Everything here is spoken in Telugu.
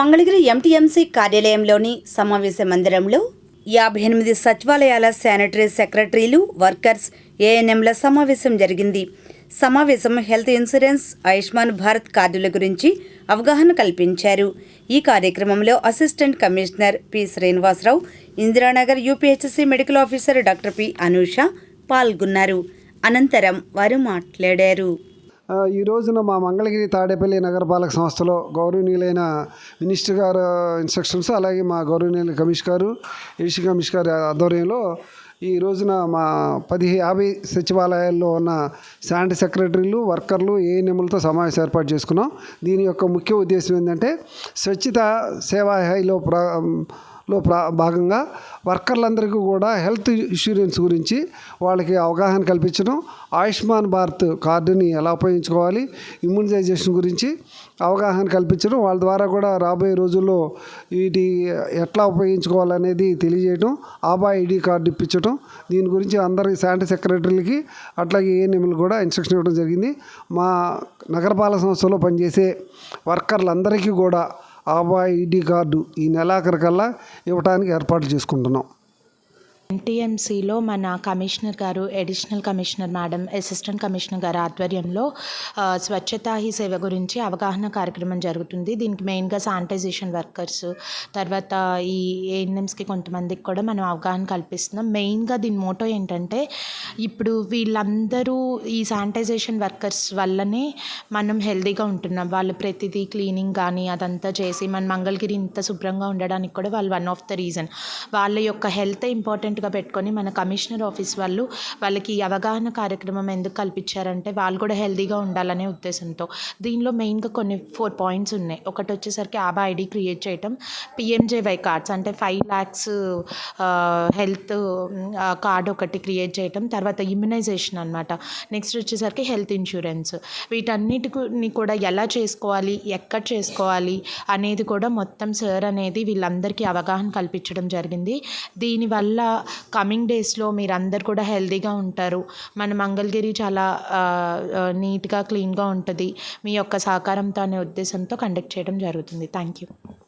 మంగళగిరి ఎంటీఎంసీ కార్యాలయంలోని సమావేశ మందిరంలో యాభై ఎనిమిది సచివాలయాల శానిటరీ సెక్రటరీలు వర్కర్స్ ఏఎన్ఎంల సమావేశం జరిగింది. సమావేశం హెల్త్ ఇన్సూరెన్స్ ఆయుష్మాన్ భారత్ కార్డుల గురించి అవగాహన కల్పించారు. ఈ కార్యక్రమంలో assistant commissioner P Srinivasarao Indiranagar UPHC medical officer doctor P Anusha పాల్గొన్నారు. అనంతరం వారు మాట్లాడారు. ఈ రోజున మా మంగళగిరి తాడేపల్లి నగరపాలక సంస్థలో గౌరవనీయులైన మినిస్టర్ గారు ఇన్స్ట్రక్షన్స్ అలాగే మా గౌరవనీయుల కమిష్ గారు ఏసీ కమిష్ గారి ఆధ్వర్యంలో ఈ రోజున మా పది యాభై సచివాలయాల్లో ఉన్న శానిటరీ సెక్రటరీలు వర్కర్లు ఏఎన్ఎంలతో సమావేశం ఏర్పాటు చేసుకున్నాం. దీని యొక్క ముఖ్య ఉద్దేశం ఏంటంటే స్వచ్ఛత సేవా హైలో ప్ర లో ప్రా భాగంగా వర్కర్లందరికీ కూడా హెల్త్ ఇన్సూరెన్స్ గురించి వాళ్ళకి అవగాహన కల్పించడం ఆయుష్మాన్ భారత్ కార్డుని ఎలా ఉపయోగించుకోవాలి ఇమ్యూనైజేషన్ గురించి అవగాహన కల్పించడం వాళ్ళ ద్వారా కూడా రాబోయే రోజుల్లో వీటి ఎట్లా ఉపయోగించుకోవాలనేది తెలియజేయడం ఆబా ఐడి కార్డు ఇప్పించడం దీని గురించి అందరి శానిటరీ సెక్రటరీలకి అట్లాగే ఏఎన్ఎంలు కూడా ఇన్స్ట్రక్షన్ ఇవ్వడం జరిగింది. మా నగరపాలక సంస్థలో పనిచేసే వర్కర్లందరికీ కూడా ఆబా ఐడి కార్డు ఈ నెలాఖరికల్లా ఇవ్వడానికి ఏర్పాట్లు చేసుకుంటున్నాం. ఎన్టీఎంసీలో మన కమిషనర్ గారు additional commissioner madam assistant commissioner గారి ఆధ్వర్యంలో స్వచ్ఛతా హీ సేవ గురించి అవగాహన కార్యక్రమం జరుగుతుంది. దీనికి మెయిన్గా శానిటైజేషన్ వర్కర్స్ తర్వాత ఈ ఏఎన్ఎంస్కి కొంతమందికి కూడా మనం అవగాహన కల్పిస్తున్నాం. మెయిన్గా దీని మోటో ఏంటంటే ఇప్పుడు వీళ్ళందరూ ఈ శానిటైజేషన్ వర్కర్స్ వల్లనే మనం హెల్తీగా ఉంటున్నాం. వాళ్ళు ప్రతిదీ క్లీనింగ్ కానీ అదంతా చేసి మన మంగళగిరి ఇంత శుభ్రంగా ఉండడానికి కూడా వాళ్ళు వన్ ఆఫ్ ద రీజన్. వాళ్ళ యొక్క హెల్త్ ఇంపార్టెంట్ ఇంపార్టెంట్గా పెట్టుకొని మన కమిషనర్ ఆఫీస్ వాళ్ళు వాళ్ళకి అవగాహన కార్యక్రమం ఎందుకు కల్పించారంటే వాళ్ళు కూడా హెల్తీగా ఉండాలనే ఉద్దేశంతో. దీనిలో మెయిన్గా కొన్ని ఫోర్ పాయింట్స్ ఉన్నాయి. ఒకటి వచ్చేసరికి ఆబా ఐడి క్రియేట్ చేయటం పిఎంజేవై కార్డ్స్ అంటే ఫైవ్ ల్యాక్స్ హెల్త్ కార్డ్ ఒకటి క్రియేట్ చేయటం తర్వాత ఇమ్యునైజేషన్ అనమాట నెక్స్ట్ వచ్చేసరికి హెల్త్ ఇన్సూరెన్స్ వీటన్నిటిని కూడా ఎలా చేసుకోవాలి ఎక్కడ చేసుకోవాలి అనేది కూడా మొత్తం సార్ అనేది వీళ్ళందరికీ అవగాహన కల్పించడం జరిగింది. దీనివల్ల కమింగ్ డేస్లో మీరందరు కూడా హెల్తీగా ఉంటారు. మన మంగళగిరి చాలా నీట్గా క్లీన్గా ఉంటుంది. మీ యొక్క సహకారంతో అనే ఉద్దేశంతో కండక్ట్ చేయడం జరుగుతుంది. Thank you